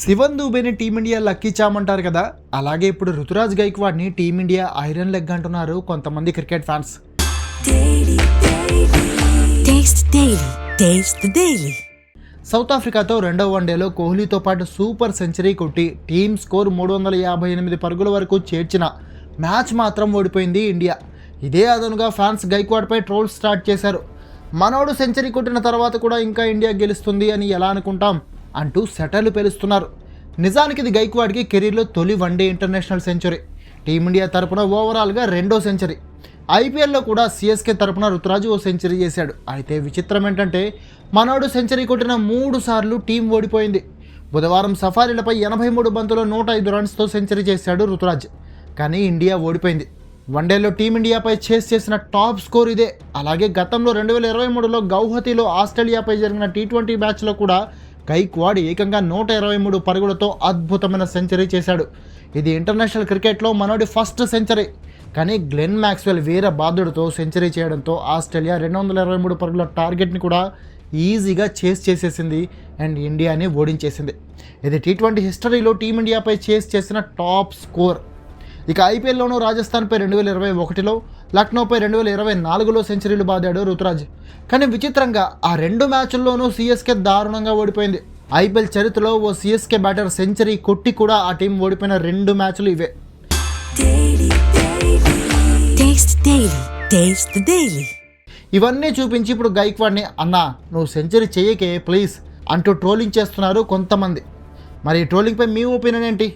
శివన్ దూబేని team India lucky charm అంటారు కదా. అలాగే ఇప్పుడు రుతురాజ్ గైక్వాడ్ని టీమిండియా ఐరన్ లెగ్ అంటున్నారు కొంతమంది క్రికెట్ ఫ్యాన్స్. సౌత్ ఆఫ్రికాతో రెండవ వన్డేలో కోహ్లీతో పాటు సూపర్ సెంచరీ కొట్టి టీమ్ స్కోర్ మూడు వందల యాభై ఎనిమిది పరుగుల వరకు చేర్చిన మ్యాచ్ మాత్రం ఓడిపోయింది ఇండియా. ఇదే అదనుగా ఫ్యాన్స్ గైక్వాడ్పై ట్రోల్ స్టార్ట్ చేశారు. మనోడు సెంచరీ కొట్టిన తర్వాత కూడా ఇంకా ఇండియా గెలుస్తుంది అని ఎలా అనుకుంటాం? అంటూ సెటర్లు పేలుస్తున్నారు. నిజానికి ఇది గైక్వాడ్కి కెరీర్లో తొలి వన్డే ఇంటర్నేషనల్ సెంచరీ. టీమిండియా తరపున ఓవరాల్గా రెండో సెంచరీ. ఐపీఎల్లో కూడా సిఎస్కే తరపున రుతురాజు ఓ సెంచరీ చేశాడు. అయితే విచిత్రం ఏంటంటే మనోడు సెంచరీ కొట్టిన మూడు సార్లు టీం ఓడిపోయింది. బుధవారం సఫారీలపై ఎనభై మూడు బంతులో నూట ఐదు రన్స్తో సెంచరీ చేశాడు రుతురాజ్ కానీ ఇండియా ఓడిపోయింది. వన్డేలో టీమిండియాపై చేస్ చేసిన టాప్ స్కోర్ ఇదే. అలాగే గతంలో రెండు వేల ఇరవై మూడులో గౌహతిలో ఆస్ట్రేలియాపై జరిగిన టీ ట్వంటీ మ్యాచ్లో కూడా గైక్వాడ్ ఏకంగా నూట ఇరవై మూడు పరుగులతో అద్భుతమైన సెంచరీ చేశాడు. ఇది ఇంటర్నేషనల్ క్రికెట్లో మనోడి ఫస్ట్ సెంచరీ. కానీ గ్లెన్ మ్యాక్స్వెల్ వీర బాధుడితో సెంచరీ చేయడంతో ఆస్ట్రేలియా రెండు వందల ఇరవై మూడు పరుగుల టార్గెట్ని కూడా ఈజీగా చేస్ చేసేసింది అండ్ ఇండియాని ఓడించేసింది. ఇది టీ ట్వంటీ హిస్టరీలో టీమిండియాపై చేస్ చేసిన టాప్ స్కోర్. ఇక ఐపీఎల్లోనూ రాజస్థాన్పై రెండు వేల ఇరవై ఒకటిలో లక్నోపై రెండు వేల ఇరవై నాలుగులో సెంచరీలు బాదాడు రుతురాజ్. కానీ విచిత్రంగా ఆ రెండు మ్యాచ్ల్లోనూ సీఎస్కే దారుణంగా ఓడిపోయింది. ఐపీఎల్ చరిత్రలో ఓ సీఎస్కే బ్యాటర్ సెంచరీ కొట్టి కూడా ఆ టీం ఓడిపోయిన రెండు మ్యాచ్లు ఇవే. ఇవన్నీ చూపించి ఇప్పుడు గైక్వాడ్ని అన్నా నువ్వు సెంచరీ చేయకే ప్లీజ్ అంటూ ట్రోలింగ్ చేస్తున్నారు కొంతమంది. మరి ట్రోలింగ్పై మీ ఒపీనియన్ ఏంటి?